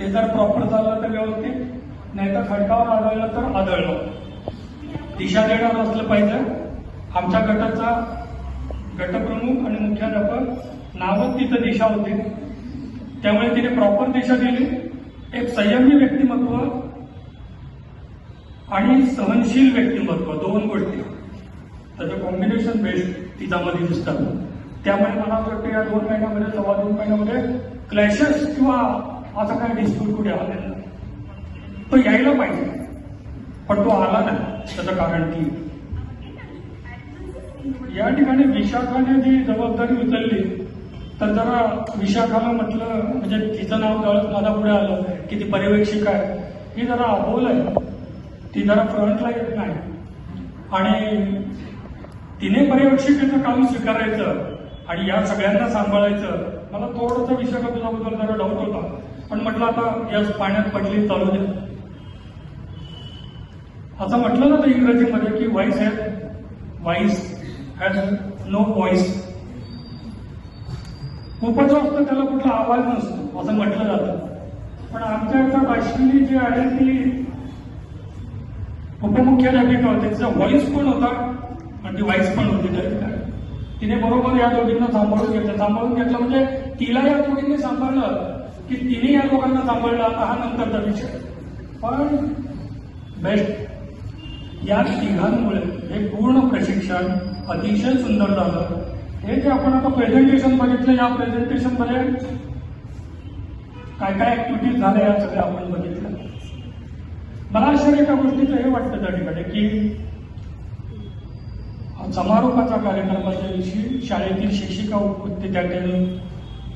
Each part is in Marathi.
ते जर प्रॉपर चाललं तर व्यवस्थित नाही तर खडकावर आढळलं तर आदळलं. दिशा देणार असलं पाहिजे. आमच्या गटाचा गटप्रमुख आणि मुख्याध्यापक नावच तिथं दिशा होती. त्यामुळे तिने प्रॉपर दिशा दिली. एक संयमी व्यक्तिमत्व आणि सहनशील व्यक्तिमत्व दोन गोष्टी. त्याचं कॉम्बिनेशन बेस्ट तिच्यामध्ये दिसतात. त्यामुळे मला असं वाटतं या दोन महिन्यामध्ये सव्वा दोन महिन्यामध्ये क्लॅशेस किंवा असं काय डिस्प्यूट कुठे आलेला तो यायला पाहिजे. पण तो आला नाही त्याचं कारण की. या ठिकाणी विशाखाने जी जबाबदारी उचलली तर जरा विशाखाला म्हटलं म्हणजे तिचं नाव कळत मला पुढे आलं की ती पर्यवेक्षिका आहे. ही जरा अबोल आहे. ती जरा फ्रंटला येत नाही. आणि तिने पर्यवेक्षिकेचं काम स्वीकारायचं आणि या सगळ्यांना सांभाळायचं मला थोडंसं विशाखा तुझ्याबद्दल जरा डाऊट होता. पण म्हटलं आता यश पाण्यात पडली चालू द्या असं म्हटलं ना तर इंग्रजीमध्ये की voice has voice has no voice खूपच असतं त्याला कुठला आवाज नसतो असं म्हटलं जातं. पण आमच्या इथं अश्विनी जी आहे ती उपमुख्याध्यापिका होती तिचा व्हॉइस पण होता आणि ती व्हॉइस पण होती तरी काय तिने बरोबर या दोघींना सांभाळून घेतलं. सांभाळून घेतलं म्हणजे तिला या दोघींनी सांभाळलं. की तिने या लोकांना सांभाळलं. आता हा नंतरचा विषय. पण बेस्ट या तिघांमुळे हे पूर्ण प्रशिक्षण अतिशय सुंदर झालं. हे जे आपण आता प्रेझेंटेशन बघितलं या प्रेझेंटेशनमध्ये काय काय ऍक्टिव्हिटीज झाल्या या सगळ्या आपण बघितलं मला आश्चर्य एका गोष्टीचं हे वाटतं त्या ठिकाणी की समारोपाच्या कार्यक्रमाच्या दिवशी शाळेतील शिक्षिका उपस्थित त्या ठिकाणी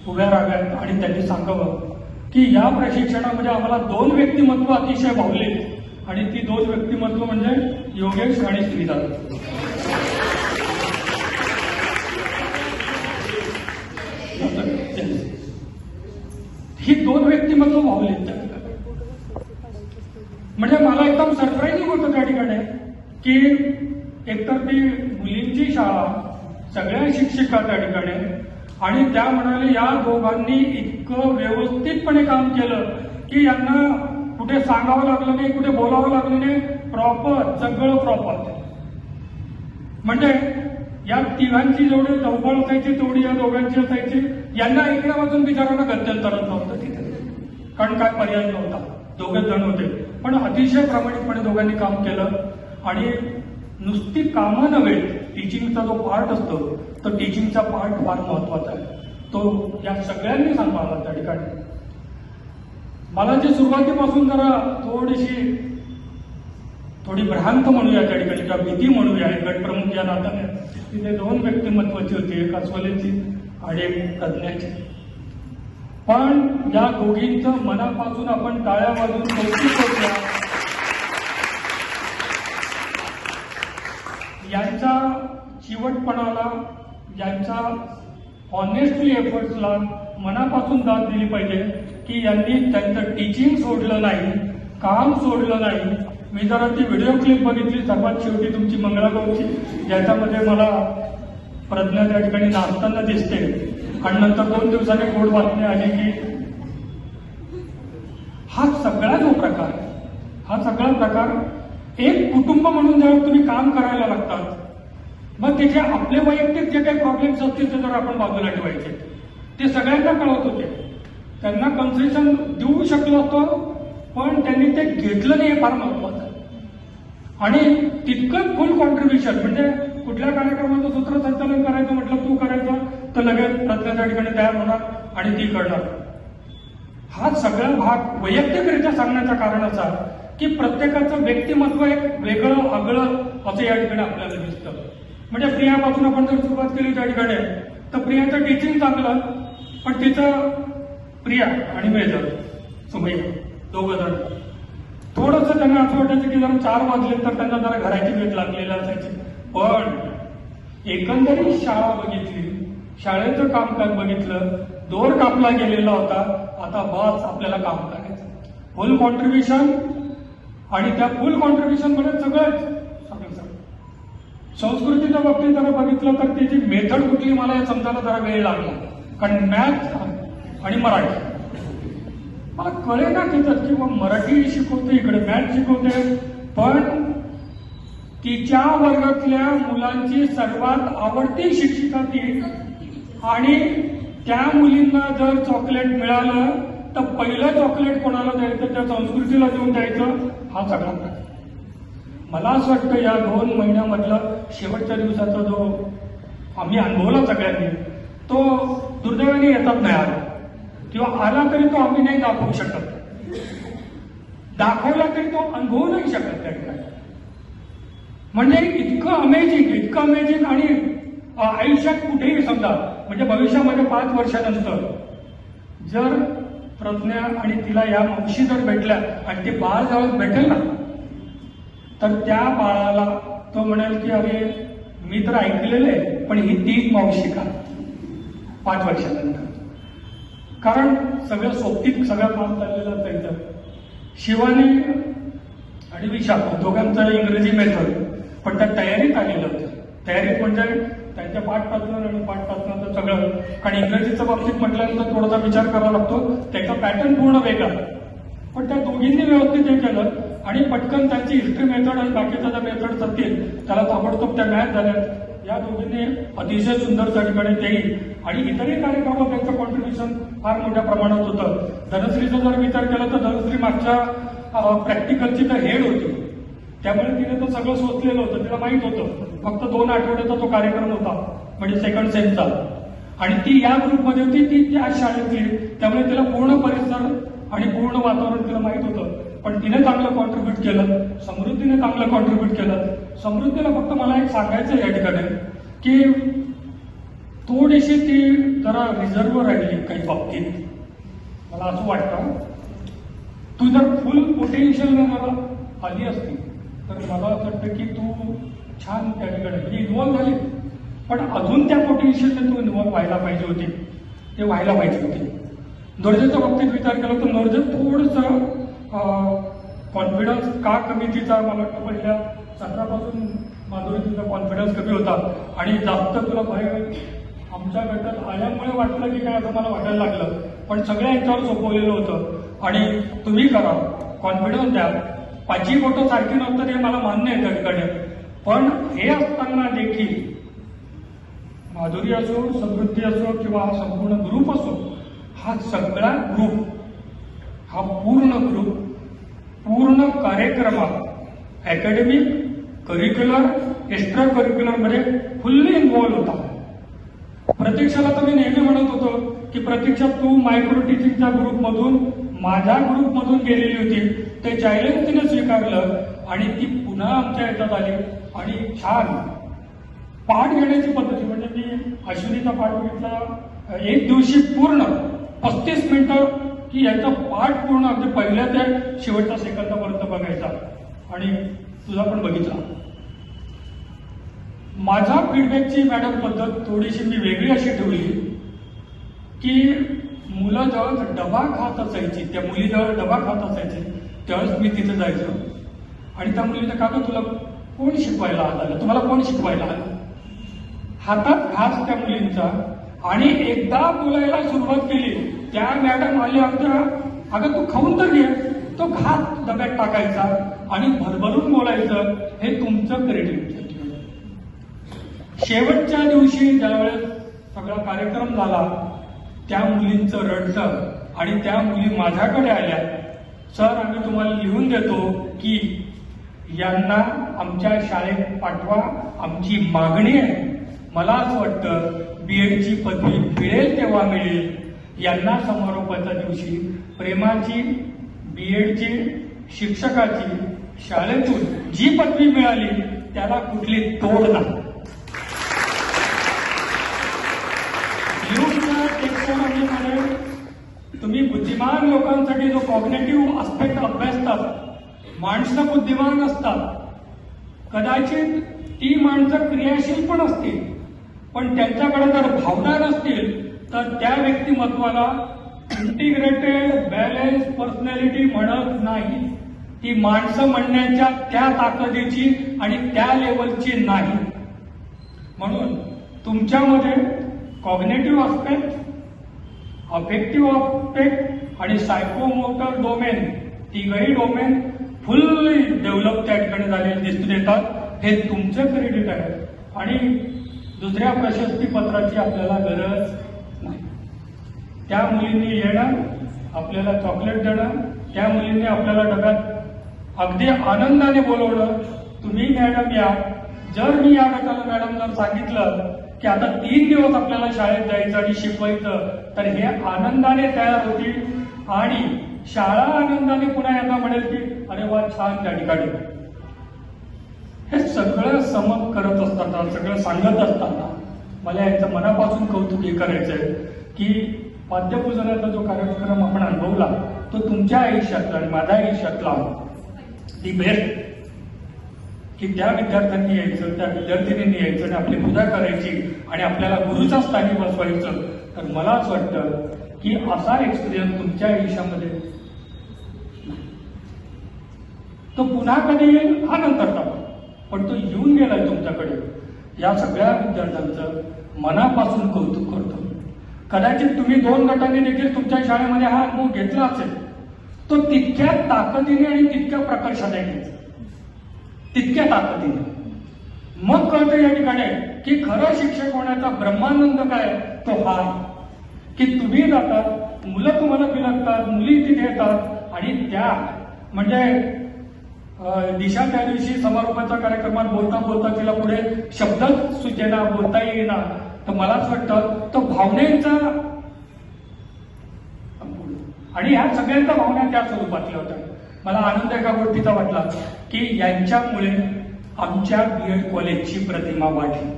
उभ्या राहाव्यात. आणि त्यांनी सांगावं की या प्रशिक्षणामध्ये आम्हाला दोन व्यक्तिमत्व अतिशय भावले. आणि ती दोन व्यक्तिमत्व म्हणजे योगेश आणि श्रीदास. ही दोन व्यक्तिमत्व भावले. म्हणजे मला एकदम सरप्राईजिंग होतं त्या ठिकाणी की एकतर ती मुलींची शाळा सगळ्या शिक्षिका त्या ठिकाणी आणि त्या म्हणाले या दोघांनी इतकं व्यवस्थितपणे काम केलं की यांना कुठे सांगावं लागलं नाही कुठे बोलावं लागलं नाही. प्रॉपर सगळं प्रॉपर म्हणजे या तिघांची जेवढी चौपळ असायची तेवढी या दोघांची असायची. यांना ऐकण्या वाजून बिचारांना गत्यंतरच नव्हतं तिथे. कारण काय पर्याय नव्हता. दोघे जण होते. पण अतिशय प्रामाणिकपणे दोघांनी काम केलं. आणि नुसती कामं नव्हे टीचिंगचा जो पार्ट असतो तो टीचिंगचा पार्ट फार महत्त्वाचा आहे. तो या सगळ्यांनी सांभाळला त्या ठिकाणी. मला जे सुरुवातीपासून जरा थोडीशी थोडी भ्रांत म्हणूया त्या ठिकाणी किंवा भीती म्हणूया गटप्रमुख या नात्याने तिथे दोन व्यक्तिमत्वाची होती एक अस्वलेची आणि एक प्रज्ञाची पण या दोघींचं मनापासून आपण टाळ्या वाजून कौतुक करूया. यांच्या चिवटपणाला ज्यांच्या ऑनेस्टली एफर्ट्सला मनापासून दाद दिली पाहिजे की यांनी त्यांचं टीचिंग सोडलं नाही काम सोडलं नाही. मी जरा ती व्हिडिओ क्लिप बघितली सर्वात शेवटी तुमची मंगळागौरची ज्याच्यामध्ये मला प्रज्ञा त्या ठिकाणी नाचताना दिसते. आणि नंतर दोन दिवसांनी गोड बातमी आली की हा सगळा जो प्रकार हा सगळा प्रकार एक कुटुंब म्हणून जेव्हा तुम्ही काम करायला लागतात मग त्याचे आपले वैयक्तिक जे काही प्रॉब्लेम्स असतील ते जर आपण बाजूला ठेवायचे. ते सगळ्यांना कळत होते. त्यांना कन्सेशन देऊ शकलो असतो पण त्यांनी ते घेतलं नाही हे फार महत्वाचं. आणि तितकं फुल कॉन्ट्रीब्युशन म्हणजे कुठल्या कार्यक्रमाचं सूत्रसंचालन करायचं म्हटलं तू करायचं तर लगेच प्रत्येकाच्या ठिकाणी तयार होणार आणि ती करणार. हा सगळा भाग वैयक्तिकरित्या सांगण्याचं कारण असा की प्रत्येकाचं व्यक्तिमत्व एक वेगळं आगळं असं या ठिकाणी आपल्याला दिसतं. म्हणजे प्रियापासून आपण जर सुरुवात केली त्या ठिकाणी तर प्रियाचं टीचिंग चांगलं पण तिचं प्रिया आणि मेजर सुमैया दोघं जण. थोडंसं त्यांना असं वाटायचं की जरा चार वाजले तर त्यांना जरा घराची भेट लागलेली असायची. पण एकंदरीत शाळा बघितली शाळेचं कामकाज बघितलं दोर कापला गेलेला होता आता बस आपल्याला काम करायचं. फुल कॉन्ट्रीब्युशन आणि त्या फुल कॉन्ट्रीब्युशनमध्ये सगळंच सगळं संस्कृतीच्या बाबतीत जरा बघितलं तर त्याची मेथड कुठली मला हे समजायला जरा वेळ लागला. कारण मॅथ आणि मराठी. मला कळे ना त्याच्यात किंवा मराठी शिकवते इकडे मॅथ शिकवते. पण तिच्या वर्गातल्या मुलांची सर्वात आवडती शिक्षिका ती. आणि त्या मुलींना जर चॉकलेट मिळालं तर पहिलं चॉकलेट कोणाला द्यायचं? त्या संस्कृतीला देऊन द्यायचं? हा सगळा मला असं वाटतं या दोन महिन्यामधला शेवटच्या दिवसाचा जो आम्ही अनुभवला सगळ्यांनी तो दुर्दैवाने येतात नाही आला. किंवा आला तरी तो आम्ही नाही दाखवू शकत. दाखवला तरी तो अनुभवू नाही शकत त्या ठिकाणी. म्हणजे इतकं अमेझिंग इतकं अमेझिंग आणि आयुष्यात कुठेही समजा म्हणजे भविष्यामध्ये पाच वर्षानंतर जर प्रज्ञा आणि तिला या मावशी जर भेटल्या आणि ते बाळ जवळ भेटेल ना तर त्या बाळाला तो म्हणेल की अरे मी तर ऐकलेलं आहे पण ही तीच मावशी का पाच वर्षानंतर. कारण सगळं सोबतीत सगळं काम चाललेलं असायचं शिवानी आणि विशाख दोघांचं इंग्रजी मेथड पण त्या तयारीत आलेलं होतं. तयारीत म्हणजे त्यांच्या पाठ आणि पाठ सगळं. कारण इंग्रजीच्या बाबतीत म्हटल्यानंतर थोडासा विचार करावा लागतो. त्याचा पॅटर्न पूर्ण वेगळा. पण त्या दोघींनी व्यवस्थित हे केलं. आणि पटकन त्यांची हिस्ट्री मेथड आणि बाकीचा ज्या मेथड असतील त्याला ताबडतोब त्या मॅच झाल्यात. या दोघींनी अतिशय सुंदर त्या ठिकाणी तेही आणि इतरही कार्यक्रमात त्यांचं कॉन्ट्रीब्युशन फार मोठ्या प्रमाणात होतं. धनश्रीचा जर विचार केला तर धनश्री मागच्या प्रॅक्टिकलची तर हेड होती. त्यामुळे तिने तर सगळं सोचलेलं होतं. तिला माहीत होतं. फक्त दोन आठवड्याचा तो कार्यक्रम होता म्हणजे सेकंड सेमचा आणि ती या ग्रुपमध्ये होती ती त्या शाळेतली. त्यामुळे तिला पूर्ण परिसर आणि पूर्ण वातावरण तिला माहीत होतं. पण तिने चांगलं कॉन्ट्रीब्युट केलं समृद्धीने चांगलं कॉन्ट्रीब्युट केलं. समृद्धीला फक्त मला एक सांगायचं या ठिकाणी की थोडीशी ती जरा रिझर्व राहिली काही बाबतीत. मला असं वाटतं तू जर फुल पोटेन्शियल मला आली असती तर मला असं वाटतं की तू छान त्या ठिकाणी म्हणजे इन्व्हॉल्व्ह झाली. पण अजून त्या पोटेन्शियलने तू इन्व्हॉल्व्ह व्हायला पाहिजे होती. ते व्हायला पाहिजे होते. नोर्जेच्या बाबतीत विचार केला तर नोर्जे थोडंसं कॉन्फिडन्स का कमी तिचा? मला वाटतं पहिल्या सत्रापासून माधुरी तिचा कॉन्फिडन्स कमी होता. आणि जास्त तुला भय आमच्या गटात आल्यामुळे वाटलं की काय असं मला वाटायला लागलं. पण सगळ्या यांच्यावर सोपवलेलं होतं. आणि तुम्ही करा. कॉन्फिडन्स द्या. पाचही फोटो सारखी नव्हतं हे मला मान्य आहे त्याकडे पण हे असताना देखील माधुरी असो समृद्धी असो किंवा हा संपूर्ण ग्रुप असो हा सगळा ग्रुप हा पूर्ण ग्रुप पूर्ण कार्यक्रमात अकॅडमिक करिक्युलर एक्स्ट्रा करिक्युलरमध्ये फुल्ली इन्व्हॉल्व्ह होता. प्रतीक्षाला तर मी नेहमी म्हणत होतो की प्रतीक्षा तू मायक्रो टीचिंगच्या ग्रुपमधून माझ्या ग्रुपमधून गेलेली होती. ते चॅलेंज तिने स्वीकारलं आणि ती पुन्हा आमच्या याच्यात आली. आणि छान. पाठ घेण्याची पद्धती म्हणजे मी अश्विनीचा पाठ घेतला एक दिवशी पूर्ण पस्तीस मिनिटं की याचा पाठ पूर्ण अगदी पहिल्या ते शेवटच्या सेकंदापर्यंत बघायचा. आणि तुझा पण बघितला. माझा फीडबॅकची मॅडम पद्धत थोडीशी मी वेगळी अशी ठेवली की मुलं जेव्हा डबा खात असायची त्या मुली जेव्हा डबा खात असायची त्यावेळेस मी तिथे जायचो. आणि त्या मुलीने का तुला कोण शिकवायला आलं? तुम्हाला कोण शिकवायला आलं? हातात घास त्या मुलींचा. आणि एकदा बोलायला सुरुवात केली त्या मॅडम आल्या होत्या अगं तू खाऊन तर घे. तो घात डब्यात टाकायचा आणि भरभरून बोलायचं हे तुमचं क्रेडिट शेवटच्या दिवशी ज्यावेळेस सगळा कार्यक्रम झाला त्या मुलींचं रडलं आणि त्या मुली माझ्याकडे आल्या. सर आम्ही तुम्हाला लिहून देतो की यांना आमच्या शाळेत पाठवा. आमची मागणी आहे. मला असं वाटतं बी एडची पदवी मिळेल तेव्हा मिळेल. यांना समारोपाच्या दिवशी प्रेमाची बीएडची शिक्षकाची शाळेतून जी पदवी मिळाली त्याला कुठली तोड नाही. म्हणजे तुम्ही बुद्धिमान लोकांसाठी जो कॉग्नेटिव्ह आस्पेक्ट अभ्यासतात माणसं बुद्धिमान असतात कदाचित ती माणसं क्रियाशील पण असतील पण त्यांच्याकडे जर भावना नसतील तर त्या व्यक्तिमत्वाला इंटिग्रेटेड बॅलन्स पर्सनॅलिटी म्हणत नाही. ती माणसं म्हणण्याच्या त्या ताकदीची आणि त्या लेवलची नाही. म्हणून तुमच्यामध्ये कॉग्नेटिव्ह आस्पेक्ट अफेक्टिव्ह आस्पेक्ट आणि सायकोमोटर डोमेन तिघही डोमेन फुल्ली डेव्हलप त्या ठिकाणी झालेले दिसून येतात. हे तुमचं क्रेडिट आहे. आणि दुसऱ्या प्रशस्ती पत्राची आपल्याला गरज त्या मुलींनी येणं आपल्याला चॉकलेट देणं त्या मुलींनी आपल्याला डब्यात अगदी आनंदाने बोलवणं तुम्ही मॅडम या. जर मी या गटाला मॅडम जर सांगितलं की आता तीन दिवस आपल्याला शाळेत जायचं आणि शिकवायचं तर हे आनंदाने तयार होतील आणि शाळा आनंदाने पुन्हा यांना म्हणेल की अरे वा छान त्या ठिकाणी. हे सगळं समप करत असताना सगळं सांगत असताना मला याचं मनापासून कौतुक हे करायचंय की पाद्यपूजनाचा जो कार्यक्रम आपण अनुभवला तो तुमच्या आयुष्यातला आणि माझ्या आयुष्यातला ती बेस्ट. की त्या विद्यार्थ्यांनी यायचं त्या विद्यार्थिनींनी यायचं आणि आपली पूजा करायची आणि आपल्याला गुरुच्या स्थानी बसवायचं तर मला असं वाटतं की असा एक्सपिरियन्स तुमच्या आयुष्यामध्ये तो पुन्हा कधी येईल हा नंतरचा पण तो येऊन गेलाय तुमच्याकडे. या सगळ्या विद्यार्थ्यांचं मनापासून कौतुक करतो. कदाचित तुम्ही दोन गटांनी देखील तुमच्या शाळेमध्ये हा अनुभव घेतला असेल तो तितक्या ताकदीने आणि तितक्या प्रकर्षाने घ्यायचा. तितक्या ताकदीने. मग कळतं या ठिकाणी की खरं शिक्षक होण्याचा ब्रह्मानंद काय तो हा आहे. की तुम्ही जातात मुलं तुम्हाला बिलगतात मुली तिथे येतात आणि त्या म्हणजे दिशा त्या दिवशी समारोपाच्या कार्यक्रमात बोलता बोलता तिला पुढे शब्द सुचेना बोलता येईना. तर मलाच वाटतं तो भावनेचा आणि ह्या सगळ्यांच्या भावना त्या स्वरूपातल्या होत्या. मला आनंद एका गोष्टीचा वाटला की यांच्यामुळे आमच्या बी एड कॉलेजची प्रतिमा वाढली.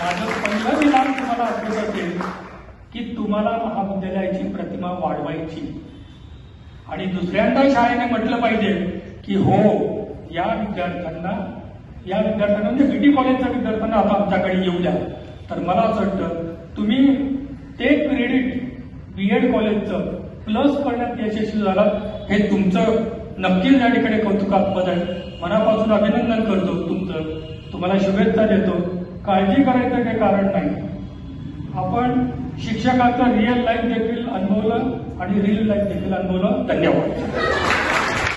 माझं पहिलं विधान तुम्हाला आठवत असेल की तुम्हाला महाविद्यालयाची प्रतिमा वाढवायची. आणि दुसऱ्यांदा शाळेने म्हटलं पाहिजे की हो या विद्यार्थ्यांना या विद्यार्थ्यांना म्हणजे बीटी कॉलेजच्या विद्यार्थ्यांना आता आमच्याकडे येऊ द्या. तर मला असं वाटतं तुम्ही ते क्रेडिट बीएड कॉलेजचं प्लस करण्यात यशस्वी झालात हे तुमचं नक्कीच या ठिकाणी कौतुकात्मक आहे. मनापासून अभिनंदन करतो तुमचं. तुम्हाला शुभेच्छा देतो. काळजी करायचं काही कारण नाही. आपण शिक्षकाचं रिअल लाईफ देखील अनुभवलं आणि रिअल लाईफ देखील अनुभवलं. धन्यवाद.